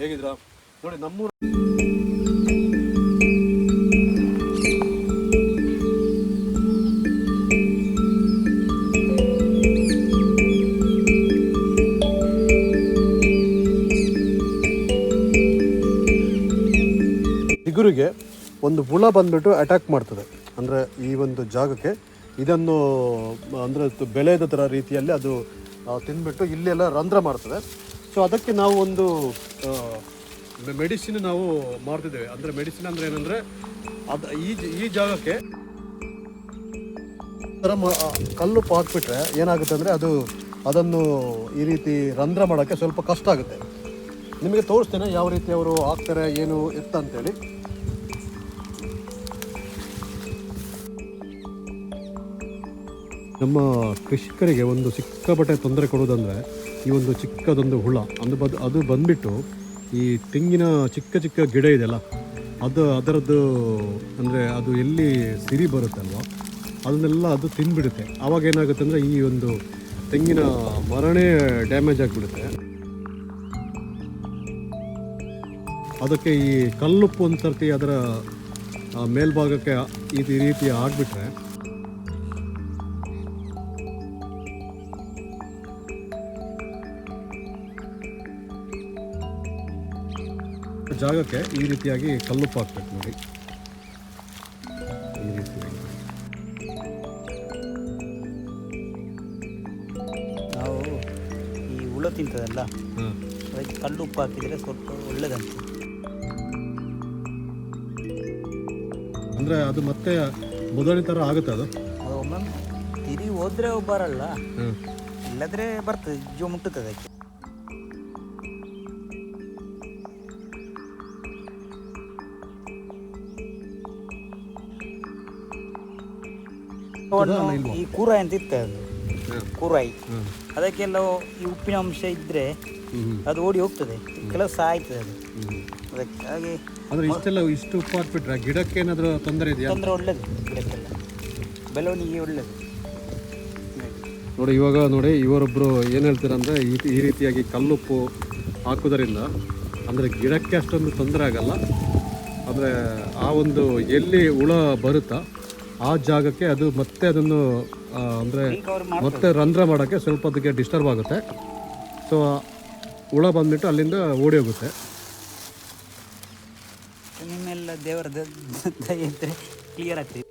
ಹೇಗಿದ್ದೀರಾ? ನೋಡಿ ನಮ್ಮೂರ ಚಿಗುರಿಗೆ ಒಂದು ಹುಳ ಬಂದ್ಬಿಟ್ಟು ಅಟ್ಯಾಕ್ ಮಾಡ್ತದೆ. ಅಂದರೆ ಈ ಒಂದು ಜಾಗಕ್ಕೆ ಇದನ್ನು, ಅಂದರೆ ಬೆಳೆದ ಥರ ರೀತಿಯಲ್ಲಿ ಅದು ತಿಂದ್ಬಿಟ್ಟು ಇಲ್ಲೆಲ್ಲ ರಂಧ್ರ ಮಾಡ್ತದೆ. ಸೊ ಅದಕ್ಕೆ ನಾವು ಒಂದು ಮೆಡಿಸಿನ್ ನಾವು ಮಾಡ್ತಿದ್ದೇವೆ ಅಂದರೆ ಮೆಡಿಸಿನ್ ಅಂದರೆ ಏನಂದರೆ ಅದು ಈ ಈ ಜಾಗಕ್ಕೆ ಥರ ಕಲ್ಲು ಹಾಕ್ಬಿಟ್ರೆ ಏನಾಗುತ್ತೆ ಅಂದರೆ ಅದು ಅದನ್ನು ಈ ರೀತಿ ರಂಧ್ರ ಮಾಡೋಕ್ಕೆ ಸ್ವಲ್ಪ ಕಷ್ಟ ಆಗುತ್ತೆ. ನಿಮಗೆ ತೋರಿಸ್ತೇನೆ ಯಾವ ರೀತಿ ಅವರು ಹಾಕ್ತಾರೆ, ಏನು ಎತ್ತ ಅಂತೇಳಿ. ನಮ್ಮ ಕೃಷಿಕರಿಗೆ ಒಂದು ಸಿಕ್ಕಾಪಟ್ಟೆ ತೊಂದರೆ ಕೊಡೋದಂದರೆ ಈ ಒಂದು ಚಿಕ್ಕದೊಂದು ಹುಳ. ಅದು ಬದ್, ಅದು ಬಂದ್ಬಿಟ್ಟು ಈ ತೆಂಗಿನ ಚಿಕ್ಕ ಚಿಕ್ಕ ಗಿಡ ಇದೆಯಲ್ಲ, ಅದು ಅದರದ್ದು ಅಂದರೆ ಅದು ಎಲ್ಲಿ ಸಿರಿ ಬರುತ್ತಲ್ವ, ಅದನ್ನೆಲ್ಲ ಅದು ತಿಂದುಬಿಡುತ್ತೆ ಆವಾಗ ಏನಾಗುತ್ತೆ ಅಂದರೆ ಈ ಒಂದು ತೆಂಗಿನ ಮರನೇ ಡ್ಯಾಮೇಜ್ ಆಗಿಬಿಡುತ್ತೆ. ಅದಕ್ಕೆ ಈ ಕಲ್ಲುಪ್ಪು ಒಂದು ಸರ್ತಿ ಅದರ ಮೇಲ್ಭಾಗಕ್ಕೆ ಈ ರೀತಿ ಆಗಿಬಿಟ್ರೆ ಜಾಗಕ್ಕೆ ಈ ರೀತಿಯಾಗಿ ಕಲ್ಲುಪ್ಪು ಹಾಕ್ಬೇಕು ನೋಡಿ. ಈ ರೀತಿಯಾಗಿ. ನಾವು ಈ ಹುಳ ತಿಂತದಲ್ಲ ಅದಕ್ಕೆ ಕಲ್ಲು ಉಪ್ಪು ಹಾಕಿದರೆ ಸ್ವಲ್ಪ ಒಳ್ಳೇದಂತ. ಅಂದರೆ ಅದು ಮತ್ತೆ ಮೊದಲನೇ ಥರ ಆಗುತ್ತೆ ಅದು? ಅದು ಒಮ್ಮೊಮ್ಮೆ ತಿರಿ ಹೋದ್ರೆ ಬರಲ್ಲ. ಇಲ್ಲದ್ರೆ ಬರ್ತದೆ ಜೋ ಮುಟ್ಟುತ್ತದೆ ಅದಕ್ಕೆ ಈ ಕೂರಾಯಿ ಅಂತ ಇತ್ತು ಅದು. ಕೂರಾಯಿ. ಅದಕ್ಕೆಲ್ಲ ಈ ಉಪ್ಪಿನ ಅಂಶ ಇದ್ರೆ ಅದು ಓಡಿ ಹೋಗ್ತದೆ. ಕೆಲವು ಆಯ್ತದೆ ಅದು. ಅದಕ್ಕೆ ಹಾಗೆ ಅಂದರೆ ಇಷ್ಟೆಲ್ಲ ಇಷ್ಟು ಉಪ್ಪು ಹಾಕ್ಬಿಟ್ರೆ ಗಿಡಕ್ಕೆ ಏನಾದರೂ ತೊಂದರೆ ಇದೆಯಾ? ತೊಂದರೆ ಒಳ್ಳೇದು ಗಿಡಕ್ಕೆಲ್ಲ. ಬೆಳವಣಿಗೆ ಒಳ್ಳೇದು. ನೋಡಿ ಇವಾಗ ನೋಡಿ ಇವರೊಬ್ಬರು ಏನು ಹೇಳ್ತೀರಂದ್ರೆ ಈ ಈ ರೀತಿಯಾಗಿ ಕಲ್ಲುಪ್ಪು ಹಾಕೋದರಿಂದ ಅಂದರೆ ಗಿಡಕ್ಕೆ ಅಷ್ಟೊಂದು ತೊಂದರೆ ಆಗಲ್ಲ. ಅಂದರೆ ಆ ಒಂದು ಎಲ್ಲಿ ಹುಳ ಬರುತ್ತಾ ಆ ಜಾಗಕ್ಕೆ ಅದು ಮತ್ತೆ ಅದನ್ನು ಅಂದರೆ ಮತ್ತೆ ರಂಧ್ರ ಮಾಡೋಕ್ಕೆ ಸ್ವಲ್ಪ ಅದಕ್ಕೆ ಡಿಸ್ಟರ್ಬ್ ಆಗುತ್ತೆ. ಸೊ ಹುಳ ಬಂದ್ಬಿಟ್ಟು ಅಲ್ಲಿಂದ ಓಡಿ ಹೋಗುತ್ತೆ. ನಿಮ್ಮೆಲ್ಲ ದೇವರ ಕ್ಲಿಯರ್ ಆಗ್ತದೆ.